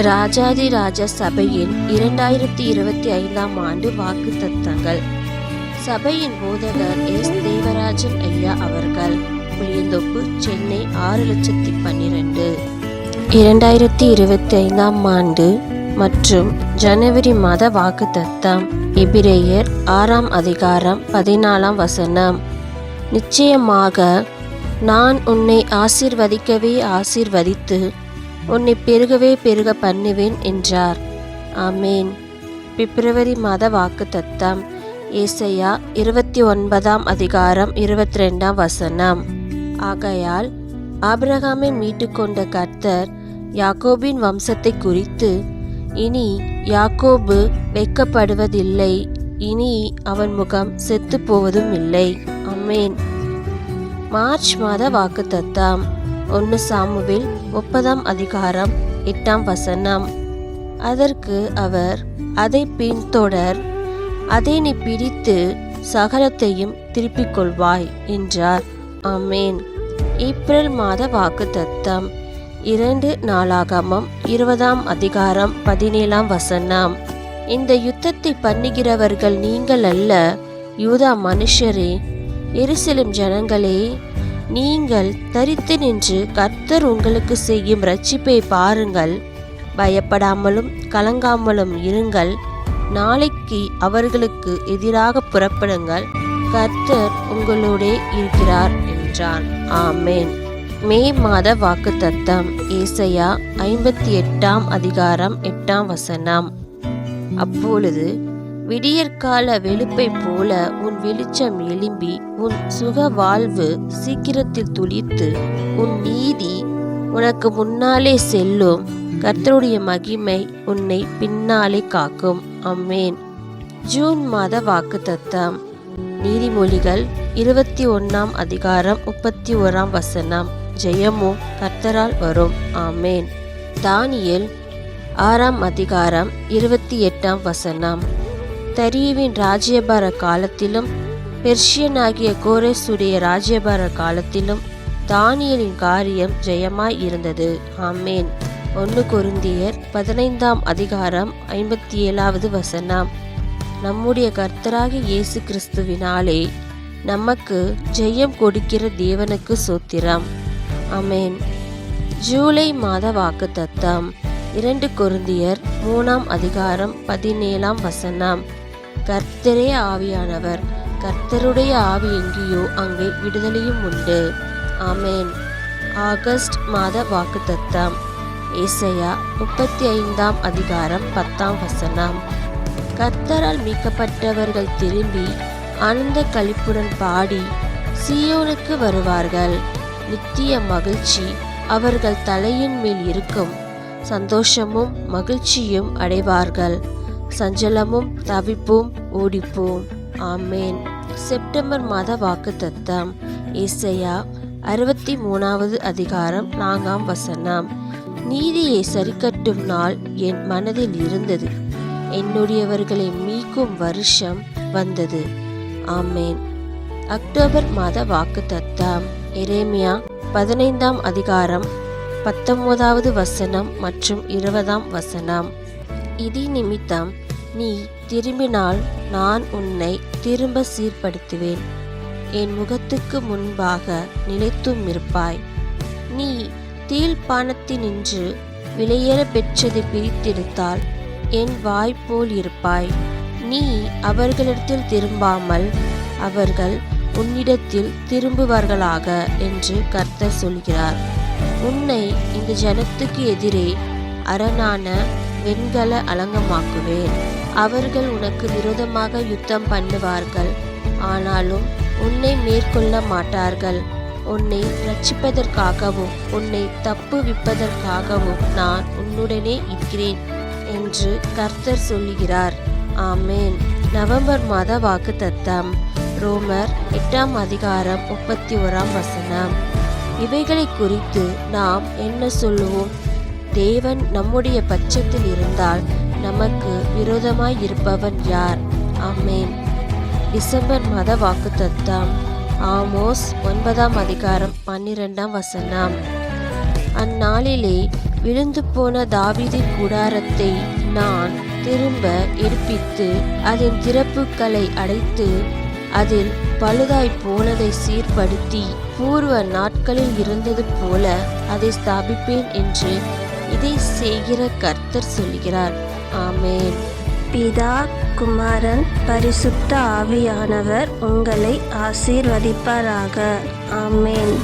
ராஜாதி ராஜா சபையின் இரண்டாயிரத்தி இருபத்தி ஐந்தாம் ஆண்டு வாக்கு தத்தங்கள் சபையின் போதகர் எஸ். தேவராஜன் ஐயா அவர்கள் புளியந்தோப்பு சென்னை ஆறு லட்சத்தி பன்னிரெண்டு. இரண்டாயிரத்தி இருபத்தி ஐந்தாம் ஆண்டு மற்றும் ஜனவரி மாத வாக்கு தத்தம் எபிரேயர் ஆறாம் அதிகாரம் பதினாலாம் வசனம். நிச்சயமாக நான் உன்னை ஆசிர்வதிக்கவே ஆசிர்வதித்து உன்னை பெருகவே பெருக பண்ணுவேன் என்றார். ஆமேன். பிப்ரவரி மாத வாக்கு தத்தம் ஏசையா இருபத்தி ஒன்பதாம் அதிகாரம் இருபத்தி ரெண்டாம் வசனம். ஆகையால் ஆபிரகாமை மீட்டுக்கொண்ட கர்த்தர் யாக்கோபின் வம்சத்தை குறித்து இனி யாக்கோபு வெட்கப்படுவதில்லை இனி அவன் முகம் செத்து போவதும் இல்லை. அம்மேன் மார்ச் மாத வாக்கு தத்தம் ஒன்று சாமுவில் முப்பதாம் அதிகாரம் எட்டாம் வசனம். அதற்கு அவர் அதை பின்தொடர் அதை நீ பிடித்து சகலத்தையும் திருப்பிக் கொள்வாய் என்றார். அமேன் ஏப்ரல் மாத வாக்கு தத்தம் இரண்டு நாளாகமம் இருபதாம் அதிகாரம் பதினேழாம் வசனம். இந்த யுத்தத்தை பண்ணுகிறவர்கள் நீங்கள் அல்ல யூதா மனுஷரே எருசலேம் ஜனங்களே நீங்கள் தரித்து நின்று கர்த்தர் உங்களுக்கு செய்யும் ரட்சிப்பை பாருங்கள். பயப்படாமலும் கலங்காமலும் இருங்கள். நாளைக்கு அவர்களுக்கு எதிராக புறப்படுங்கள். கர்த்தர் உங்களோடே இருக்கிறார் என்றான். ஆமேன். மே மாத வாக்கு தத்தம் ஏசையா ஐம்பத்தி எட்டாம் அதிகாரம் எட்டாம் வசனம். அப்பொழுது விடியற்கால வெளுப்பை போல உன் வெளிச்சம் எழும்பி உன் சுக வாழ்வு சீக்கிரத்தில் துளித்து உன் நீதி உனக்கு முன்னாலே செல்லும். கர்த்தருடைய மகிமை உன்னை பின்னாலே காக்கும். அம்மேன் ஜூன் மாத வாக்கு தத்தம் நீதிமொழிகள் இருபத்தி ஒன்றாம் அதிகாரம் முப்பத்தி ஓராம் வசனம். ஜெயமும் கர்த்தரால் வரும். ஆமேன். தானியல் ஆறாம் அதிகாரம் இருபத்தி எட்டாம் வசனம். தரியுவின் ராஜ்யபார காலத்திலும் பெர்ஷியனாகிய கோரேசுடைய ராஜ்யபார காலத்திலும் தானியலின் காரியம் ஜெயமாய் இருந்தது. ஆமேன். ஒன்று கொருந்தியர் பதினைந்தாம் அதிகாரம் ஐம்பத்தி ஏழாவது வசனம். நம்முடைய கர்த்தராகிய இயேசு கிறிஸ்துவினாலே நமக்கு ஜெயம் கொடுக்கிற தேவனுக்கு சூத்திரம். அமேன் ஜூலை மாத வாக்கு தத்தம். இரண்டு கொருந்தியர் மூணாம் அதிகாரம் பதினேழாம் வசனம். கர்த்தரே ஆவியானவர் கர்த்தருடைய ஆவி எங்கேயோ அங்கே விடுதலையும் உண்டு. ஆமேன். ஆகஸ்ட் மாத வாக்கு தத்தம். ஏசையா முப்பத்தி ஐந்தாம் அதிகாரம் பத்தாம் வசனம். கர்த்தரால் மீட்கப்பட்டவர்கள் திரும்பி ஆனந்த களிப்புடன் பாடி சியோனுக்கு வருவார்கள். நித்திய மகிழ்ச்சி அவர்கள் தலையின் மேல் இருக்கும். சந்தோஷமும் மகிழ்ச்சியும் அடைவார்கள். சஞ்சலமும் தவிப்பும் ஓடிப்போம். ஆமேன். செப்டம்பர் மாத வாக்கு தத்தம் ஏசையா அறுபத்தி மூணாவது அதிகாரம் நான்காம் வசனம். நீதியை சரிக்கட்டும் நாள் என் மனதில் இருந்தது. என்னுடையவர்களை மீக்கும் வருஷம் வந்தது. ஆமேன். அக்டோபர் மாத வாக்கு தத்தம் எரேமியா பதினைந்தாம் அதிகாரம் பத்தொன்பதாவது வசனம் மற்றும் இருபதாம் வசனம். இதி நிமித்தம் நீ திரும்பினால் நான் உன்னை திரும்ப சீர்படுத்துவேன். என் முகத்துக்கு முன்பாக நிலைத்தும் இருப்பாய். நீ தீழ்ப்பானத்தினின்று விலையேற பெற்றதை பிரித்தெடுத்தால் என் வாய் போல் இருப்பாய். நீ அவர்களிடத்தில் திரும்பாமல் அவர்கள் உன்னிடத்தில் திரும்புவார்களாக என்று கர்த்தர் சொல்கிறார். உன்னை இந்த ஜனத்துக்கு எதிரே அரணான வெண்கல அலங்கமாக்குவேன். அவர்கள் உனக்கு விரோதமாக யுத்தம் பண்ணுவார்கள். ஆனாலும் உன்னை மேற்கொள்ள மாட்டார்கள். உன்னை ரட்சிப்பதற்காகவும் உன்னை தப்புவிப்பதற்காகவும் நான் உன்னுடனே இருக்கிறேன் என்று கர்த்தர் சொல்லுகிறார். ஆமேன். நவம்பர் மாத வாக்கு தத்தம் ரோமர் எட்டாம் அதிகாரம் முப்பத்தி ஓராம் வசனம். இவைகளை குறித்து நாம் என்ன சொல்லுவோம்? தேவன் நம்முடைய பட்சத்தில் இருந்தால் நமக்கு விரோதமாய் இருப்பவன் யார்? அம்மேன் டிசம்பர் மாத வாக்கு தத்தம். ஆமோஸ் ஒன்பதாம் அதிகாரம் பன்னிரெண்டாம் வசனம். அந்நாளிலே விழுந்து போன தாவிதி கூடாரத்தை நான் திரும்ப எடுப்பித்து அதன் திறப்புகளை அடைத்து அதில் பழுதாய் போனதை சீர்படுத்தி பூர்வ நாட்களில் இருந்தது போல அதை ஸ்தாபிப்பேன் என்று இதை செய்கிற கர்த்தர் சொல்கிறார் ஆமேன். பிதா குமாரன் பரிசுத்த ஆவியானவர் உங்களை ஆசீர்வதிப்பாராக. ஆமேன்.